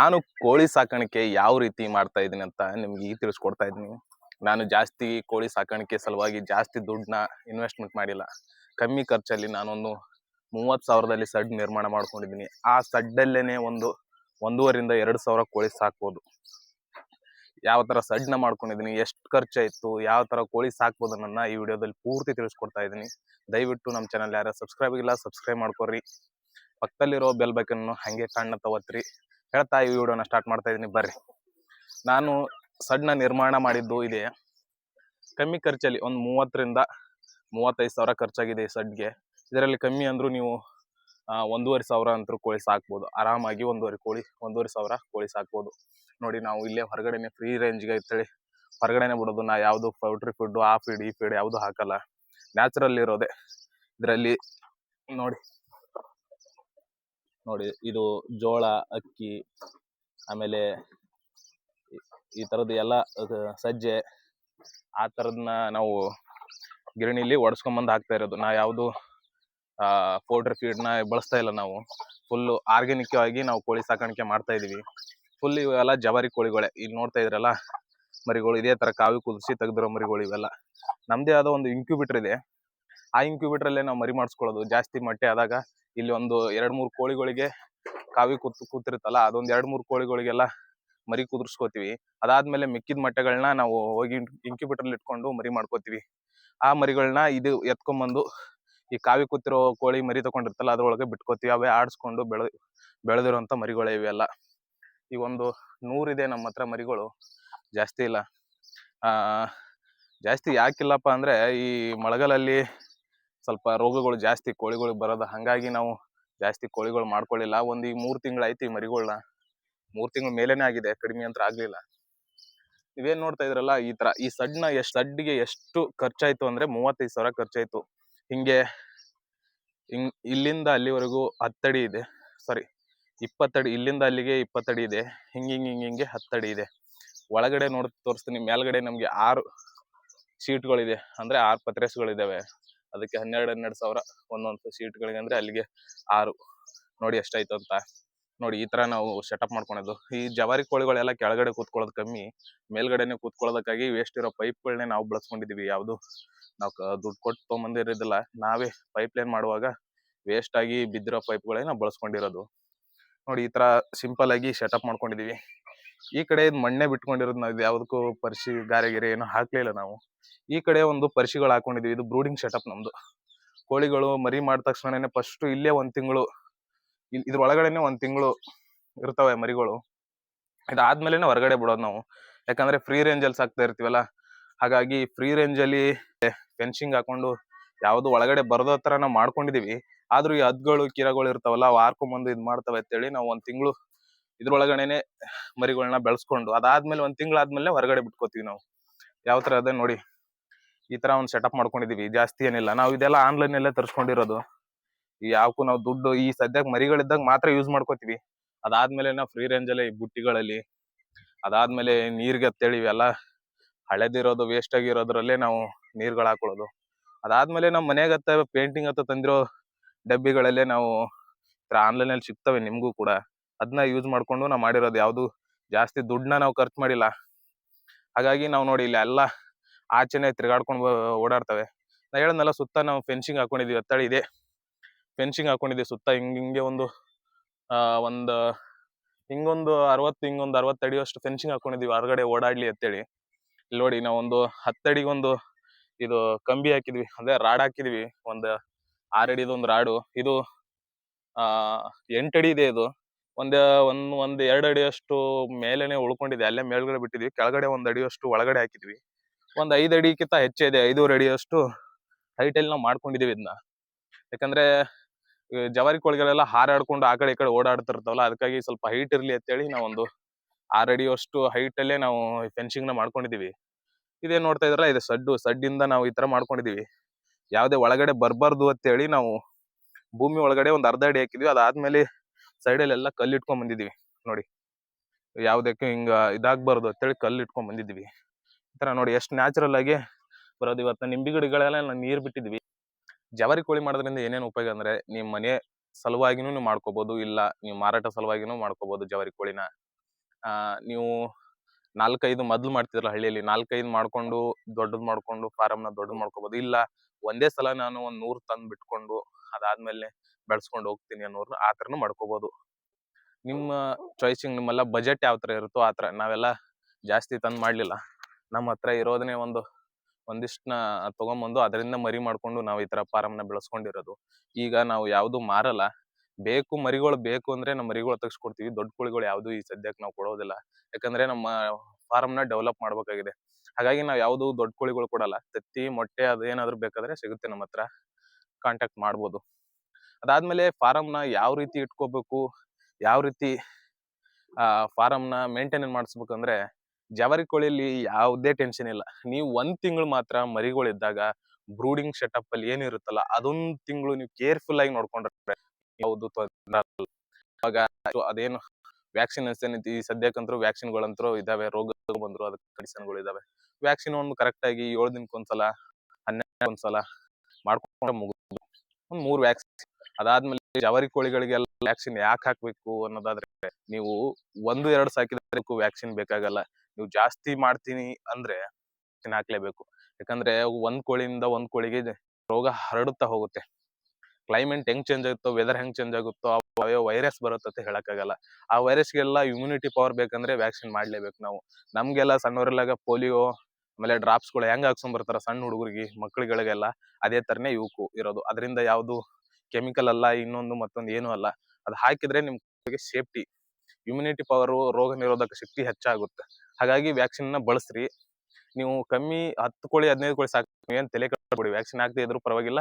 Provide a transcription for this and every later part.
ನಾನು ಕೋಳಿ ಸಾಕಾಣಿಕೆ ಯಾವ ರೀತಿ ಮಾಡ್ತಾ ಇದ್ದೀನಿ ಅಂತ ನಿಮ್ಗೆ ಈಗ ತಿಳಿಸ್ಕೊಡ್ತಾ ಇದ್ದೀನಿ. ನಾನು ಜಾಸ್ತಿ ಕೋಳಿ ಸಾಕಾಣಿಕೆ ಸಲುವಾಗಿ ಜಾಸ್ತಿ ದುಡ್ಡನ್ನ ಇನ್ವೆಸ್ಟ್ಮೆಂಟ್ ಮಾಡಿಲ್ಲ. ಕಮ್ಮಿ ಖರ್ಚಲ್ಲಿ ನಾನೊಂದು ಮೂವತ್ತು ಸಾವಿರದಲ್ಲಿ ಸಡ್ ನಿರ್ಮಾಣ ಮಾಡ್ಕೊಂಡಿದ್ದೀನಿ. ಆ ಸಡ್ಡಲ್ಲೇ ಒಂದು ಒಂದೂವರಿಂದ ಎರಡು ಸಾವಿರ ಕೋಳಿ ಸಾಕ್ಬೋದು. ಯಾವ ಥರ ಸಡ್ನ ಮಾಡ್ಕೊಂಡಿದ್ದೀನಿ, ಎಷ್ಟು ಖರ್ಚಾಯಿತು, ಯಾವ ಥರ ಕೋಳಿ ಸಾಕ್ಬೋದು ನನ್ನ ಈ ವಿಡಿಯೋದಲ್ಲಿ ಪೂರ್ತಿ ತಿಳಿಸ್ಕೊಡ್ತಾ ಇದ್ದೀನಿ. ದಯವಿಟ್ಟು ನಮ್ಮ ಚಾನಲ್ ಯಾರು ಸಬ್ಸ್ಕ್ರೈಬ್ ಇಲ್ಲ, ಸಬ್ಸ್ಕ್ರೈಬ್ ಮಾಡ್ಕೊರಿ ಪಕ್ಕದಲ್ಲಿರೋ ಬೆಲ್ ಬೈಕನ್ನು ಹಾಗೆ ಕಣ್ಣ ತವತ್ರಿ ಹೇಳ್ತಾ ಈ ವಿಡಿಯೋನ ಸ್ಟಾರ್ಟ್ ಮಾಡ್ತಾ ಇದ್ದೀನಿ ಬರ್ರಿ. ನಾನು ಸಣ್ಣ ನಿರ್ಮಾಣ ಮಾಡಿದ್ದು ಇದೆ. ಕಮ್ಮಿ ಖರ್ಚಲ್ಲಿ ಒಂದು ಮೂವತ್ತರಿಂದ ಮೂವತ್ತೈದು ಸಾವಿರ ಖರ್ಚಾಗಿದೆ ಈ ಸಡ್ಗೆ. ಇದರಲ್ಲಿ ಕಮ್ಮಿ ಅಂದರೂ ನೀವು ಒಂದೂವರೆ ಸಾವಿರ ಅಂತೂ ಕೋಳಿ ಸಾಕ್ಬೋದು. ಆರಾಮಾಗಿ ಒಂದೂವರೆ ಕೋಳಿ, ಒಂದೂವರೆ ಸಾವಿರ ಕೋಳಿ ಸಾಕ್ಬೋದು. ನೋಡಿ, ನಾವು ಇಲ್ಲೇ ಹೊರಗಡೆನೆ ಫ್ರೀ ರೇಂಜ್ಗೆ ಅಂತೇಳಿ ಹೊರಗಡೆನೆ ಬಿಡೋದು, ನಾ ಯಾವುದು ಪೌಲ್ಟ್ರಿ ಫುಡ್ಡು ಆ ಫೀಡ್ ಈ ಫೀಡ್ ಯಾವುದು ಹಾಕಲ್ಲ. ನ್ಯಾಚುರಲ್ ಇರೋದೆ. ಇದರಲ್ಲಿ ನೋಡಿ ನೋಡಿ, ಇದು ಜೋಳ, ಅಕ್ಕಿ, ಆಮೇಲೆ ಈ- ಥರದ್ದು ಎಲ್ಲ ಸಜ್ಜೆ, ಆ ಥರದನ್ನ ನಾವು ಗಿರಣಿಲಿ ಒಡ್ಸ್ಕೊಂಬಂದು ಹಾಕ್ತಾ ಇರೋದು. ನಾ ಯಾವುದು ಫೀಡ್ ಫೀಡ್ನ ಬಳಸ್ತಾ ಇಲ್ಲ ನಾವು. ಫುಲ್ಲು ಆರ್ಗ್ಯಾನಿಕ್ ಆಗಿ ನಾವು ಕೋಳಿ ಸಾಕಾಣಿಕೆ ಮಾಡ್ತಾ ಇದೀವಿ. ಫುಲ್ ಇವೆಲ್ಲ ಜವಾರಿ ಕೋಳಿಗಳೇ. ಇಲ್ಲಿ ನೋಡ್ತಾ ಇದ್ರಲ್ಲ, ಮರಿಗಳು, ಇದೇ ತರ ಕಾವಿ ಕುದಿಸಿ ತೆಗೆದಿರೋ ಮರಿಗಳು ಇವೆಲ್ಲ. ನಮ್ಮದೇ ಆದ ಒಂದು ಇನ್ಕ್ಯುಬೇಟರ್ ಇದೆ. ಆ ಅಲ್ಲೇ ನಾವು ಮರಿ ಮಾಡಿಸ್ಕೊಳ್ಳೋದು. ಜಾಸ್ತಿ ಮೊಟ್ಟೆ ಆದಾಗ ಇಲ್ಲಿ ಒಂದು ಎರಡ್ ಮೂರು ಕೋಳಿಗಳಿಗೆ ಕಾವಿ ಕೂತ್, ಕೂತಿರುತ್ತಲ್ಲ, ಅದೊಂದ್ ಎರಡ್ ಮೂರು ಕೋಳಿಗಳಿಗೆಲ್ಲ ಮರಿ ಕುದುರ್ಸ್ಕೋತೀವಿ. ಅದಾದ್ಮೇಲೆ ಮಿಕ್ಕಿದ ಮೊಟ್ಟೆಗಳನ್ನ ನಾವು ಹೋಗಿ ಅಲ್ಲಿ ಇಟ್ಕೊಂಡು ಮರಿ ಮಾಡ್ಕೋತೀವಿ. ಆ ಮರಿಗಳನ್ನ ಇದು ಎತ್ಕೊಂಬಂದು ಈ ಕಾವಿ ಕೂತಿರೋ ಕೋಳಿ ಮರಿ ತಗೊಂಡಿರ್ತಲ್ಲ, ಅದ್ರೊಳಗೆ ಬಿಟ್ಕೋತೀವಿ. ಅವೇ ಆಡಿಸ್ಕೊಂಡು ಬೆಳೆ, ಬೆಳೆದಿರುವಂತ ಮರಿಗಳೇ ಇವೆಲ್ಲ. ಈ ಒಂದು ನೂರಿದೆ ನಮ್ಮ ಹತ್ರ ಮರಿಗಳು. ಜಾಸ್ತಿ ಇಲ್ಲ. ಆ, ಜಾಸ್ತಿ ಯಾಕಿಲ್ಲಪ್ಪ ಅಂದ್ರೆ ಈ ಮಳೆಗಾಲಲ್ಲಿ ಸ್ವಲ್ಪ ರೋಗಗಳು ಜಾಸ್ತಿ ಕೋಳಿಗಳು ಬರೋದು. ಹಾಗಾಗಿ ನಾವು ಜಾಸ್ತಿ ಕೋಳಿಗಳು ಮಾಡ್ಕೊಳ್ಳಿಲ್ಲ. ಒಂದು ಈಗ ಮೂರ್ ತಿಂಗಳಾಯ್ತು ಈ ಮರಿಗಳನ್ನ ಮೂರು ತಿಂಗಳ ಮೇಲೇನೆ ಆಗಿದೆ. ಕಡಿಮೆ ಅಂತ ಆಗಲಿಲ್ಲ. ನೀವೇನ್ ನೋಡ್ತಾ ಇದ್ರಲ್ಲ, ಈ ತರ ಈ ಸಡ್ನ ಎಷ್ಟು ಸಡ್ಗೆ ಎಷ್ಟು ಖರ್ಚಾಯ್ತು ಅಂದ್ರೆ ಮೂವತ್ತೈದು ಸಾವಿರ ಖರ್ಚಾಯ್ತು. ಹಿಂಗೆ ಹಿಂಗ್ ಇಲ್ಲಿಂದ ಅಲ್ಲಿವರೆಗೂ ಹತ್ತಡಿ ಇದೆ. ಸಾರಿ, ಇಪ್ಪತ್ತಡಿ, ಇಲ್ಲಿಂದ ಅಲ್ಲಿಗೆ ಇಪ್ಪತ್ತಡಿ ಇದೆ. ಹಿಂಗೆ ಹಿಂಗೆ, ಹಿಂಗ್, ಹಿಂಗೆ ಹತ್ತಡಿ ಇದೆ. ಒಳಗಡೆ ನೋಡ್ ತೋರಿಸ್ತೀನಿ. ಮೇಲ್ಗಡೆ ನಮಗೆ ಆರು ಶೀಟ್ಗಳಿದೆ. ಅಂದ್ರೆ ಆರು ಪತ್ರೇಸ್ಗಳಿದಾವೆ. ಅದಕ್ಕೆ ಹನ್ನೆರಡು ಹನ್ನೆರಡು ಸಾವಿರ ಒಂದೊಂದು ಸೀಟ್ಗಳಿಗೆ ಅಂದ್ರೆ ಅಲ್ಲಿಗೆ ಆರು. ನೋಡಿ ಎಷ್ಟಾಯ್ತು ಅಂತ. ನೋಡಿ ಈ ತರ ನಾವು ಸೆಟಪ್ ಮಾಡ್ಕೊಳೋದು. ಈ ಜವಾರಿ ಕೋಳಿಗಳೆಲ್ಲ ಕೆಳಗಡೆ ಕೂತ್ಕೊಳ್ಳೋದು ಕಮ್ಮಿ, ಮೇಲ್ಗಡೆನೆ ಕೂತ್ಕೊಳ್ಳೋದಕ್ಕಾಗಿ ವೇಸ್ಟ್ ಇರೋ ಪೈಪ್ಗಳನ್ನೇ ನಾವು ಬಳಸ್ಕೊಂಡಿದೀವಿ. ಯಾವುದು? ನಾವು ದುಡ್ಡು ಕೊಟ್ಟು ತೊಗೊಂಬಂದಿರೋದಿಲ್ಲ. ನಾವೇ ಪೈಪ್ ಲೈನ್ ಮಾಡುವಾಗ ವೇಸ್ಟ್ ಆಗಿ ಬಿದ್ದಿರೋ ಪೈಪ್ಗಳೇ ನಾವು ಬಳಸ್ಕೊಂಡಿರೋದು. ನೋಡಿ ಈ ತರ ಸಿಂಪಲ್ ಆಗಿ ಸೆಟಪ್ ಮಾಡ್ಕೊಂಡಿದೀವಿ. ಈ ಕಡೆ ಮಣ್ಣೆ ಬಿಟ್ಕೊಂಡಿರೋದು ನಾವು ಯಾವ್ದಕ್ಕೂ ಪರಿಶಿ ಗಾರೆ ಗಿರೆ ಏನು ಹಾಕ್ಲಿಲ್ಲ ನಾವು. ಈ ಕಡೆ ಒಂದು ಪರಿಶಿಗಳು ಹಾಕೊಂಡಿದ್ವಿ. ಇದು ಬ್ರೂಡಿಂಗ್ ಸೆಟಪ್ ನಮ್ದು. ಕೋಳಿಗಳು ಮರಿ ಮಾಡಿದ ತಕ್ಷಣನೇ ಫಸ್ಟ್ ಇಲ್ಲೇ ಒಂದ್ ತಿಂಗಳು ಇದ್ರ ಒಳಗಡೆನೆ ಒಂದ್ ತಿಂಗಳು ಇರ್ತವೆ ಮರಿಗಳು. ಇದಾದ್ಮೇಲೆನೆ ಹೊರಗಡೆ ಬಿಡೋದು ನಾವು. ಯಾಕಂದ್ರೆ ಫ್ರೀ ರೇಂಜ್ ಅಲ್ಲಿ ಸಾಕ್ತಾ ಇರ್ತೀವಲ್ಲ, ಹಾಗಾಗಿ ಫ್ರೀ ರೇಂಜ್ ಅಲ್ಲಿ ಫೆನ್ಸಿಂಗ್ ಹಾಕೊಂಡು ಯಾವ್ದು ಒಳಗಡೆ ಬರೋದೋ ತರ ನಾವು ಮಾಡ್ಕೊಂಡಿದೀವಿ. ಆದ್ರೂ ಈ ಹದ್ಗಳು, ಕಿರಗಳು ಇರ್ತಾವಲ್ಲ, ಅವು ಹಾರ್ಕೊಂಬಂದು ಇದ್ ಮಾಡ್ತವೆ ಅಂತೇಳಿ ನಾವು ಒಂದ್ ತಿಂಗಳು ಇದ್ರೊಳಗಡೆನೆ ಮರಿಗಳನ್ನ ಬೆಳೆಸ್ಕೊಂಡು, ಅದಾದ್ಮೇಲೆ ಒಂದ್ ತಿಂಗಳಾದ್ಮೇಲೆ ಹೊರಗಡೆ ಬಿಟ್ಕೋತೀವಿ ನಾವು. ಯಾವ ತರ ಅದೇ ನೋಡಿ. ಈ ತರ ಒಂದ್ ಸೆಟಪ್ ಮಾಡ್ಕೊಂಡಿದೀವಿ. ಜಾಸ್ತಿ ಏನಿಲ್ಲ. ನಾವು ಇದೆಲ್ಲ ಆನ್ಲೈನ್ ಅಲ್ಲೇ ತರಿಸ್ಕೊಂಡಿರೋದು. ಯಾವಕ್ಕೂ ನಾವು ದುಡ್ಡು ಈ ಸದ್ಯಕ್ಕೆ ಮರಿಗಳಿದ್ದಾಗ ಮಾತ್ರ ಯೂಸ್ ಮಾಡ್ಕೋತೀವಿ. ಅದಾದ್ಮೇಲೆ ನಾವು ಫ್ರೀ ರೇಂಜ್ ಅಲ್ಲಿ ಈ ಬುಟ್ಟಿಗಳಲ್ಲಿ, ಅದಾದ್ಮೇಲೆ ನೀರ್ಗೆ ಅಂತೇಳಿ ಇವೆಲ್ಲ ಹಳೆದಿರೋದು ವೇಸ್ಟ್ ಆಗಿರೋದ್ರಲ್ಲೇ ನಾವು ನೀರ್ಗಳು ಹಾಕೊಳ್ಳೋದು. ಅದಾದ್ಮೇಲೆ ನಮ್ಮ ಮನೆಗತ್ತ ಪೇಂಟಿಂಗ್ ಅಂತ ತಂದಿರೋ ಡಬ್ಬಿಗಳಲ್ಲೇ ನಾವು ಆನ್ಲೈನ್ ಅಲ್ಲಿ ಸಿಗ್ತವೆ ನಿಮ್ಗೂ ಕೂಡ. ಅದನ್ನ ಯೂಸ್ ಮಾಡ್ಕೊಂಡು ನಾವು ಮಾಡಿರೋದು ಯಾವುದು ಜಾಸ್ತಿ ದುಡ್ಡನ್ನ ನಾವು ಖರ್ಚು ಮಾಡಿಲ್ಲ. ಹಾಗಾಗಿ ನಾವು ನೋಡಿ ಇಲ್ಲಿ ಎಲ್ಲ ಆಚೆನೆ ತಿರ್ಗಾಡ್ಕೊಂಡು ಓಡಾಡ್ತವೆ. ನಾ ಹೇಳದ್ನಲ್ಲ, ಸುತ್ತ ನಾವು ಫೆನ್ಸಿಂಗ್ ಹಾಕೊಂಡಿದೀವಿ, ಹತ್ತಳಿ ಇದೆ. ಫೆನ್ಸಿಂಗ್ ಹಾಕೊಂಡಿದ್ವಿ, ಸುತ್ತ ಹಿಂಗ್, ಹಿಂಗೆ ಒಂದು ಒಂದ್, ಹಿಂಗೊಂದು ಅರವತ್ತು ಹಿಂಗೊಂದು ಅರವತ್ತು ಅಡಿಯಷ್ಟು ಫೆನ್ಸಿಂಗ್ ಹಾಕೊಂಡಿದೀವಿ, ಹೊರಗಡೆ ಓಡಾಡ್ಲಿ ಅಂತೇಳಿ. ಇಲ್ಲಿ ನೋಡಿ ನಾವೊಂದು ಹತ್ತಡಿಗೊಂದು ಇದು ಕಂಬಿ ಹಾಕಿದ್ವಿ, ಅಂದ್ರೆ ರಾಡ್ ಹಾಕಿದ್ವಿ, ಒಂದ್ ಆರಡಿದು ಒಂದು ರಾಡು. ಇದು, ಆ, ಎಂಟಡಿ ಇದೆ ಇದು. ಒಂದ್ ಒಂದ್ ಒಂದ್ ಎರಡು ಅಡಿಯಷ್ಟು ಮೇಲೆನೆ ಉಳ್ಕೊಂಡಿದೆ, ಅಲ್ಲೇ ಮೇಲ್ಗಡೆ ಬಿಟ್ಟಿದ್ವಿ, ಕೆಳಗಡೆ ಒಂದ್ ಅಡಿಯಷ್ಟು ಒಳಗಡೆ ಹಾಕಿದ್ವಿ. ಒಂದ್ ಐದು ಅಡಿಕ್ಕಿಂತ ಹೆಚ್ಚೇ ಇದೆ, ಐದೂವರೆ ಅಡಿಯಷ್ಟು ಹೈಟ್ ಅಲ್ಲಿ ನಾವು ಮಾಡ್ಕೊಂಡಿದೀವಿ ಇದನ್ನ ಯಾಕಂದ್ರೆ ಜವಾರಿ ಕೋಳಿಗಳೆಲ್ಲ ಹಾರಾಡ್ಕೊಂಡು ಆ ಕಡೆ ಈ ಕಡೆ ಓಡಾಡ್ತಿರ್ತಾವಲ್ಲ, ಅದಕ್ಕಾಗಿ ಸ್ವಲ್ಪ ಹೈಟ್ ಇರ್ಲಿ ಅಂತೇಳಿ ನಾವೊಂದು ಆರ್ ಅಡಿಯಷ್ಟು ಹೈಟ್ ಅಲ್ಲೇ ನಾವು ಫೆನ್ಸಿಂಗ್ನ ಮಾಡ್ಕೊಂಡಿದೀವಿ. ಇದೇನ್ ನೋಡ್ತಾ ಇದ್ರಲ್ಲ, ಇದು ಸಡ್ಡು. ಸಡ್ಡಿಂದ ನಾವು ಈ ತರ ಮಾಡ್ಕೊಂಡಿದೀವಿ. ಯಾವ್ದೇ ಒಳಗಡೆ ಬರ್ಬಾರ್ದು ಅಂತೇಳಿ ನಾವು ಭೂಮಿ ಒಳಗಡೆ ಒಂದ್ ಅರ್ಧ ಅಡಿ ಹಾಕಿದ್ವಿ. ಅದಾದ್ಮೇಲೆ ಸೈಡ್ ಅಲ್ಲೆಲ್ಲ ಕಲ್ಲು ಇಟ್ಕೊಂಡ್ ಬಂದಿದೀವಿ. ನೋಡಿ, ಯಾವ್ದಕ್ಕೆ ಹಿಂಗ ಇದಾಗ್ಬಾರ್ದು ಅಂತೇಳಿ ಕಲ್ಲು ಇಟ್ಕೊಂಡ್ ಬಂದಿದೀವಿ. ಈ ನೋಡಿ ಎಷ್ಟು ನ್ಯಾಚುರಲ್ ಆಗಿ ಬರೋದು. ಇವತ್ತು ನಿಂಬಿ ಗಿಡಗಳೆಲ್ಲ ನೀರ್ ಬಿಟ್ಟಿದ್ವಿ. ಜವಾರಿ ಕೋಳಿ ಮಾಡೋದ್ರಿಂದ ಏನೇನು ಉಪಯೋಗ ಅಂದ್ರೆ ನಿಮ್ಮ ಮನೆ ಸಲುವಾಗಿನೂ ನೀವು ಮಾಡ್ಕೋಬೋದು, ಇಲ್ಲ ನೀವು ಮಾರಾಟ ಸಲುವಾಗಿನೂ ಮಾಡ್ಕೋಬೋದು ಜವಾರಿ ಕೋಳಿನ. ನೀವು ನಾಲ್ಕೈದು ಮೊದಲು ಮಾಡ್ತಿದ್ರಲ್ಲ ಹಳ್ಳಿಯಲ್ಲಿ, ನಾಲ್ಕೈದು ಮಾಡ್ಕೊಂಡು ದೊಡ್ಡದು ಮಾಡ್ಕೊಂಡು ಫಾರಮ್ನ ದೊಡ್ಡದು ಮಾಡ್ಕೋಬೋದು. ಇಲ್ಲ, ಒಂದೇ ಸಲ ನಾನು ಒಂದ್ ನೂರು ತಂದ್ ಬಿಟ್ಕೊಂಡು ಅದಾದ್ಮೇಲೆ ಬೆಳೆಸ್ಕೊಂಡು ಹೋಗ್ತೀನಿ ಅನ್ನೋರು ಆ ಥರನೂ ಮಾಡ್ಕೋಬೋದು. ನಿಮ್ಮ ಚಾಯ್ಸಿಂಗ್ ನಿಮ್ಮೆಲ್ಲ ಬಜೆಟ್ ಯಾವ ಥರ ಇರುತ್ತೋ ಆ ಥರ ನಾವೆಲ್ಲ ಜಾಸ್ತಿ ತಂದ್ ಮಾಡ್ಲಿಲ್ಲ. ನಮ್ಮ ಹತ್ರ ಇರೋದನ್ನೇ ಒಂದು, ಒಂದಿಷ್ಟನ್ನ ತಗೊಂಬಂದು ಅದರಿಂದ ಮರಿ ಮಾಡ್ಕೊಂಡು ನಾವು ಈ ತರ ಫಾರಮ್ನ ಬೆಳೆಸ್ಕೊಂಡಿರೋದು. ಈಗ ನಾವು ಯಾವುದು ಮಾರಲ್ಲ. ಬೇಕು ಮರಿಗಳು ಬೇಕು ಅಂದ್ರೆ ನಮ್ಮ ಮರಿಗಳು ತಗ್ಸ್ಕೊಡ್ತೀವಿ. ದೊಡ್ಡ ಕೋಳಿಗಳು ಯಾವುದು ಈ ಸದ್ಯಕ್ಕೆ ನಾವು ಕೊಡೋದಿಲ್ಲ. ಯಾಕಂದ್ರೆ ನಮ್ಮ ಫಾರಮ್ನ ಡೆವಲಪ್ ಮಾಡ್ಬೇಕಾಗಿದೆ. ಹಾಗಾಗಿ ನಾವು ಯಾವುದು ದೊಡ್ಡ ಕೋಳಿಗಳು ಕೊಡಲ್ಲ. ತತ್ತಿ, ಮೊಟ್ಟೆ ಅದೇನಾದ್ರೂ ಬೇಕಾದ್ರೆ ಸಿಗುತ್ತೆ ನಮ್ಮ ಹತ್ರ. ಕಾಂಟ್ಯಾಕ್ಟ್ ಮಾಡ್ಬೋದು. ಅದಾದ್ಮೇಲೆ ಫಾರಮ್ನ ಯಾವ ರೀತಿ ಇಟ್ಕೋಬೇಕು, ಯಾವ ರೀತಿ, ಆ ಫಾರಮ್ನ ಮೇಂಟೈನ್ ಮಾಡಿಸ್ಬೇಕಂದ್ರೆ ಜವಾರಿ ಕೋಳಿಲಿ ಯಾವುದೇ ಟೆನ್ಷನ್ ಇಲ್ಲ. ನೀವು ಒಂದ್ ತಿಂಗಳು ಮಾತ್ರ ಮರಿಗಳಿದ್ದಾಗ ಬ್ರೂಡಿಂಗ್ ಸೆಟಪ್ ಅಲ್ಲಿ ಏನಿರುತ್ತಲ್ಲ ಅದೊಂದ್ ತಿಂಗಳು ನೀವು ಕೇರ್ಫುಲ್ ಆಗಿ ನೋಡ್ಕೊಂಡ್ರೆ ಯಾವುದು ವ್ಯಾಕ್ಸಿನ್ ಅವಾಗ ಅದು ಅದೇನು ವ್ಯಾಕ್ಸಿನೇಷನ್ ಈ ಸದ್ಯಕ್ಕಂತೂ ವ್ಯಾಕ್ಸಿನ್ಗಳಂತೂ ಇದಾವೆ ರೋಗ ಬಂದ್ರು, ಅದಕ್ಕೆ ಮೆಡಿಸಿನ್ಗಳು ಇದಾವೆ. ವ್ಯಾಕ್ಸಿನ್ ಒಂದು ಕರೆಕ್ಟ್ ಆಗಿ ಏಳು ದಿನಕ್ಕೊಂದ್ಸಲ ಹನ್ನೆರಡು ಒಂದ್ಸಲ ಮಾಡ್ಕೊಂಡ್ರೆ ಮುಗಿದು ಒಂದ್ ಮೂರ್ ವ್ಯಾಕ್ಸಿನ್ ಅದಾದ್ಮೇಲೆ ಜವಾರಿ ಕೋಳಿಗಳಿಗೆಲ್ಲ ವ್ಯಾಕ್ಸಿನ್ ಯಾಕೆ ಹಾಕ್ಬೇಕು ಅನ್ನೋದಾದ್ರೆ, ನೀವು ಒಂದು, ಎರಡು ಸಾಕಿದ ವ್ಯಾಕ್ಸಿನ್ ಬೇಕಾಗಲ್ಲ. ನೀವು ಜಾಸ್ತಿ ಮಾಡ್ತೀನಿ ಅಂದ್ರೆ ಹಾಕ್ಲೇಬೇಕು ಯಾಕಂದ್ರೆ ಒಂದ್ ಕೋಳಿಯಿಂದ ಒಂದ್ ಕೋಳಿಗೆ ರೋಗ ಹರಡುತ್ತಾ ಹೋಗುತ್ತೆ. ಕ್ಲೈಮೇಟ್ ಹೆಂಗ್ ಚೇಂಜ್ ಆಗುತ್ತೋ ವೆದರ್ ಹೆಂಗ್ ಚೇಂಜ್ ಆಗುತ್ತೋ ಯಾವ ವೈರಸ್ ಬರುತ್ತಂತ ಹೇಳಕ್ಕಾಗಲ್ಲ. ಆ ವೈರಸ್ಗೆಲ್ಲ ಇಮ್ಯುನಿಟಿ ಪವರ್ ಬೇಕಂದ್ರೆ ವ್ಯಾಕ್ಸಿನ್ ಮಾಡ್ಲೇಬೇಕು ನಾವು. ನಮ್ಗೆಲ್ಲ ಸಣ್ಣವರೆಲ್ಲಾಗ ಪೋಲಿಯೋ ಆಮೇಲೆ ಡ್ರಾಪ್ಸ್ಗಳು ಹೆಂಗ್ ಹಾಕ್ಸ್ಕೊಂಡ್ ಬರ್ತಾರ ಸಣ್ಣ ಹುಡುಗರಿಗೆ ಮಕ್ಕಳುಗಳಿಗೆಲ್ಲ ಅದೇ ತರನೇ ಇವಕ್ಕೂ ಇರೋದು. ಅದರಿಂದ ಯಾವುದು ಕೆಮಿಕಲ್ ಅಲ್ಲ, ಇನ್ನೊಂದು ಮತ್ತೊಂದು ಏನು ಅಲ್ಲ. ಅದು ಹಾಕಿದ್ರೆ ನಿಮ್ಗೆ ಸೇಫ್ಟಿ ಇಮ್ಯುನಿಟಿ ಪವರ್ ರೋಗ ನಿರೋಧಕ ಶಕ್ತಿ ಹೆಚ್ಚಾಗುತ್ತೆ. ಹಾಗಾಗಿ ವ್ಯಾಕ್ಸಿನ್ನ ಬಳಸ್ರಿ. ನೀವು ಕಮ್ಮಿ ಹತ್ತು ಕೋಳಿ, ಹದಿನೈದು ಕೋಳಿ ಸಾಕು. ಏನ್ ತಲೆ ಕಟ್ಬಿಡಿ ವ್ಯಾಕ್ಸಿನ್ ಹಾಕದೆ ಇದ್ರೂ ಪರವಾಗಿಲ್ಲ.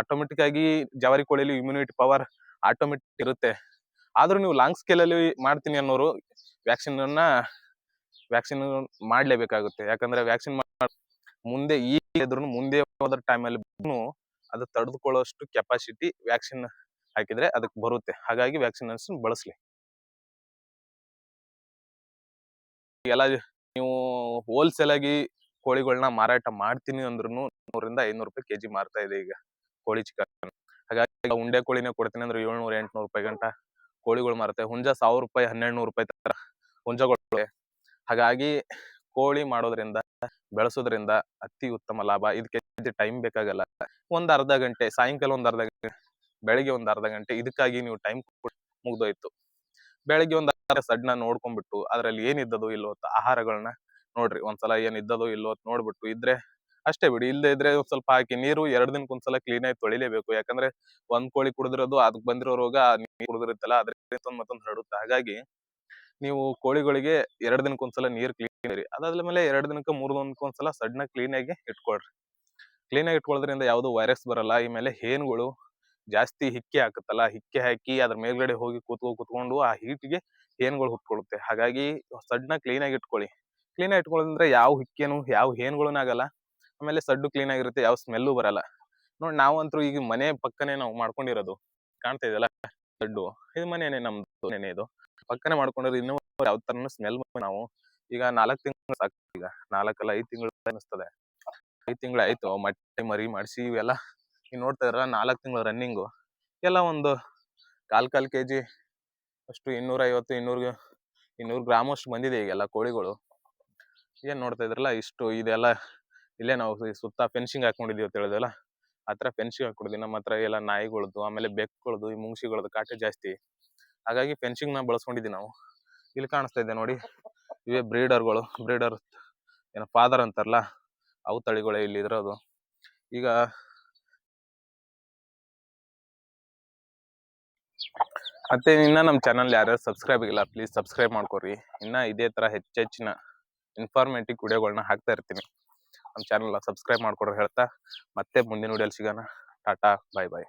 ಆಟೋಮೆಟಿಕ್ ಆಗಿ ಜವಾರಿ ಕೋಳಿಲಿ ಇಮ್ಯುನಿಟಿ ಪವರ್ ಆಟೋಮೆಟಿಕ್ ಇರುತ್ತೆ. ಆದ್ರೂ ನೀವು ಲಾಂಗ್ ಸ್ಕೇಲ್ ಅಲ್ಲಿ ಮಾಡ್ತೀನಿ ಅನ್ನೋರು ವ್ಯಾಕ್ಸಿನ್ ವ್ಯಾಕ್ಸಿನ್ ಮಾಡ್ಲೇಬೇಕಾಗುತ್ತೆ. ಯಾಕಂದ್ರೆ ವ್ಯಾಕ್ಸಿನ್ ಮುಂದೆ ಈಗ ಮುಂದೆ ಹೋದ ಟೈಮಲ್ಲಿ ಅದು ತಡೆದುಕೊಳ್ಳೋಷ್ಟು ಕೆಪಾಸಿಟಿ ವ್ಯಾಕ್ಸಿನ್ ಹಾಕಿದ್ರೆ ಅದಕ್ಕೆ ಬರುತ್ತೆ. ಹಾಗಾಗಿ ವ್ಯಾಕ್ಸಿನೇಷನ್ ಬಳಸ್ಲಿ. ಎಲ್ಲ ನೀವು ಹೋಲ್ಸೇಲ್ ಆಗಿ ಕೋಳಿಗಳನ್ನ ಮಾರಾಟ ಮಾಡ್ತೀನಿ ಅಂದ್ರೂ ನೂರಿಂದ ಐನೂರು ರೂಪಾಯಿ ಕೆಜಿ ಮಾರ್ತಾ ಇದೆ ಈಗ ಕೋಳಿ ಚಿಕನ್. ಹಾಗಾಗಿ ಉಂಡೆ ಕೋಳಿನೇ ಕೊಡ್ತೀನಿ ಅಂದ್ರೆ ಏಳ್ನೂರ, ಎಂಟ್ನೂರು ರೂಪಾಯಿ ಗಂಟ ಕೋಳಿಗಳು ಮಾರುತ್ತೆ. ಹುಂಜ ಸಾವಿರ ರೂಪಾಯಿ ಹನ್ನೆರಡು ನೂರು ರೂಪಾಯಿ ತರ ಹುಂಜಗಳು. ಹಾಗಾಗಿ ಕೋಳಿ ಮಾಡೋದ್ರಿಂದ, ಬೆಳೆಸೋದ್ರಿಂದ ಅತಿ ಉತ್ತಮ ಲಾಭ. ಇದಕ್ಕೆ ಟೈಮ್ ಬೇಕಾಗಲ್ಲ. ಒಂದ್ ಅರ್ಧ ಗಂಟೆ, ಸಾಯಂಕಾಲ ಒಂದ್ ಅರ್ಧ ಗಂಟೆ, ಬೆಳಿಗ್ಗೆ ಒಂದ್ ಅರ್ಧ ಗಂಟೆ, ಇದಕ್ಕಾಗಿ ನೀವು ಟೈಮ್ ಮುಗ್ದೋಯ್ತು. ಬೆಳಿಗ್ಗೆ ಒಂದ್ ಸಡ್ನ ನೋಡ್ಕೊಂಡ್ಬಿಟ್ಟು ಅದ್ರಲ್ಲಿ ಏನಿದ್ದದೋ ಇಲ್ಲೋ ಆಹಾರಗಳನ್ನ ನೋಡ್ರಿ. ಒಂದ್ಸಲ ಏನ್ ಇದ್ದದೋ ಇಲ್ಲೋ ನೋಡ್ಬಿಟ್ಟು ಇದ್ರೆ ಅಷ್ಟೇ ಬಿಡಿ. ಇಲ್ಲದೆ ಇದ್ರೆ ಒಂದ್ ಸ್ವಲ್ಪ ಹಾಕಿ ನೀರು ಎರಡ್ ದಿನಕ್ಕೊಂದ್ಸಲ ಕ್ಲೀನ್ ಆಗಿ ತೊಳಿಲೇಬೇಕು. ಯಾಕಂದ್ರೆ ಒಂದ್ ಕೋಳಿ ಕುಡಿದಿರೋದು ಅದಕ್ಕೆ ಬಂದಿರೋ ರೋಗ ನೀರ್ ಕುಡಿದಿರುತ್ತಲ್ಲ ಅದ್ರಿಂದ ಮತ್ತೊಂದು ಹರಡುತ್ತೆ. ಹಾಗಾಗಿ ನೀವು ಕೋಳಿಗಳಿಗೆ ಎರಡ್ ದಿನಕ್ಕೊಂದ್ಸಲ ನೀರ್ ಕ್ಲೀನ್ ಅದಾದ್ಮೇಲೆ ಎರಡ್ ದಿನಕ್ಕೆ ಮೂರ್ ದಿನಕ್ಕೊಂದ್ಸಲ ಸಡ್ನ ಕ್ಲೀನ್ ಆಗಿ ಇಟ್ಕೊಳ್ರಿ. ಕ್ಲೀನ್ ಆಗಿ ಇಟ್ಕೊಳ್ಳೋದ್ರಿಂದ ಯಾವ್ದು ವೈರಸ್ ಬರಲ್ಲ. ಈ ಮೇಲೆ ಹೇನ್ಗಳು ಜಾಸ್ತಿ ಹಿಕ್ಕೆ ಹಾಕುತ್ತಲ್ಲ, ಹಿಕ್ಕೆ ಹಾಕಿ ಅದ್ರ ಮೇಲ್ಗಡೆ ಹೋಗಿ ಕೂತ್ಕೊ, ಕೂತ್ಕೊಂಡು ಆ ಹೀಟ್ಗೆ ಹೇನ್ಗಳು ಹುಟ್ಕೊಳ್ಳುತ್ತೆ ಹಾಗಾಗಿ ಸಡ್ನ ಕ್ಲೀನ್ ಆಗಿ ಇಟ್ಕೊಳ್ಳಿ. ಕ್ಲೀನ್ ಆಗಿ ಇಟ್ಕೊಳ್ಳೋದ್ರಿಂದ ಯಾವ ಹಿಕ್ಕೇನು, ಯಾವ ಹೇನ್ಗಳೂ ಆಗಲ್ಲ. ಆಮೇಲೆ ಸಡ್ಡು ಕ್ಲೀನ್ ಆಗಿರುತ್ತೆ, ಯಾವ ಸ್ಮೆಲ್ಲು ಬರಲ್ಲ. ನೋಡಿ ನಾವಂತೂ ಈಗ ಮನೆ ಪಕ್ಕನೆ ನಾವು ಮಾಡ್ಕೊಂಡಿರೋದು. ಕಾಣ್ತಾ ಇದೆಯಲ್ಲ, ಸಡ್ಡು. ಇದು ಮನೆನೇ ನಮ್ದು ನೆನೆ ಇದು. ಪಕ್ಕನೆ ಮಾಡ್ಕೊಂಡಿರೋದು ಇನ್ನೂ ಯಾವ ತರ ಸ್ಮೆಲ್ ನಾವು ಈಗ ನಾಲ್ಕು ತಿಂಗಳು ಸಾಕು ಈಗ. ನಾಲ್ಕಲ್ಲ ಐದು ತಿಂಗಳು ಅನಿಸ್ತದೆ ಐದು ತಿಂಗಳು ಆಯ್ತು ಮಟ್ಟೆ ಮರಿ ಮಾಡಿಸಿ ಇವೆಲ್ಲ. ನೀವು ನೋಡ್ತಾ ಇದ್ರ ನಾಲ್ಕು ತಿಂಗಳು ರನ್ನಿಂಗು ಎಲ್ಲ ಒಂದು ಕಾಲ್, ಕಾಲು ಕೆ ಜಿ ಅಷ್ಟು ಇನ್ನೂರೈವತ್ತು ಇನ್ನೂರು ಇನ್ನೂರು ಗ್ರಾಮ್ ಅಷ್ಟು ಬಂದಿದೆ ಈಗೆಲ್ಲ ಕೋಳಿಗಳು. ಏನ್ ನೋಡ್ತಾ ಇದ್ರಲ್ಲ, ಇಷ್ಟು ಇದೆಲ್ಲ ಇಲ್ಲೇ ನಾವು ಸುತ್ತ ಫೆನ್ಸಿಂಗ್ ಹಾಕೊಂಡಿದೀವಿ ಅಂತ ಹೇಳಿದ್ವಲ್ಲ ಆ ಥರ ಫೆನ್ಸಿಂಗ್ ಹಾಕೊಡಿದ್ವಿ ನಮ್ಮ ಹತ್ರ ಎಲ್ಲ ನಾಯಿಗಳದ್ದು ಆಮೇಲೆ ಬೆಕ್ಕುಗಳದ್ದು ಈ ಮುಂಗ್ಸಿಗಳದ್ದು ಕಾಟೆ ಜಾಸ್ತಿ. ಹಾಗಾಗಿ ಫೆನ್ಸಿಂಗ್ನ ಬಳಸ್ಕೊಂಡಿದ್ದೀವಿ ನಾವು. ಇಲ್ಲಿ ಕಾಣಿಸ್ತಾ ಇದೆ ನೋಡಿ, ಇವೇ ಬ್ರೀಡರ್ಗಳು ಬ್ರೀಡರ್ ಏನೋ ಫಾದರ್ ಅಂತಾರಲ್ಲ, ಅವು ತಳಿಗಳೇ ಇಲ್ಲಿ ಇದ್ರದು ಈಗ ಮತ್ತೆ ಇನ್ನ ನಮ್ಮ ಚಾನಲ್ ಯಾರು ಸಬ್ಸ್ಕ್ರೈಬ್ ಇಲ್ಲ ಪ್ಲೀಸ್ ಸಬ್ಸ್ಕ್ರೈಬ್ ಮಾಡ್ಕೊರಿ. ಇನ್ನ ಇದೇ ತರ ಹೆಚ್ಚೆಚ್ಚಿನ ಇನ್ಫಾರ್ಮೇಟಿವ್ ವಿಡಿಯೋಗಳನ್ನ ಹಾಕ್ತಾ ಇರ್ತೀನಿ. ನಮ್ಮ ಚಾನಲ್ ಸಬ್ಸ್ಕ್ರೈಬ್ ಮಾಡ್ಕೊಡ್ರಿ ಹೇಳ್ತಾ. ಮತ್ತೆ ಮುಂದಿನ ವಿಡಿಯೋಲಿ ಸಿಗೋಣ. ಟಾಟಾ ಬಾಯ್ ಬಾಯ್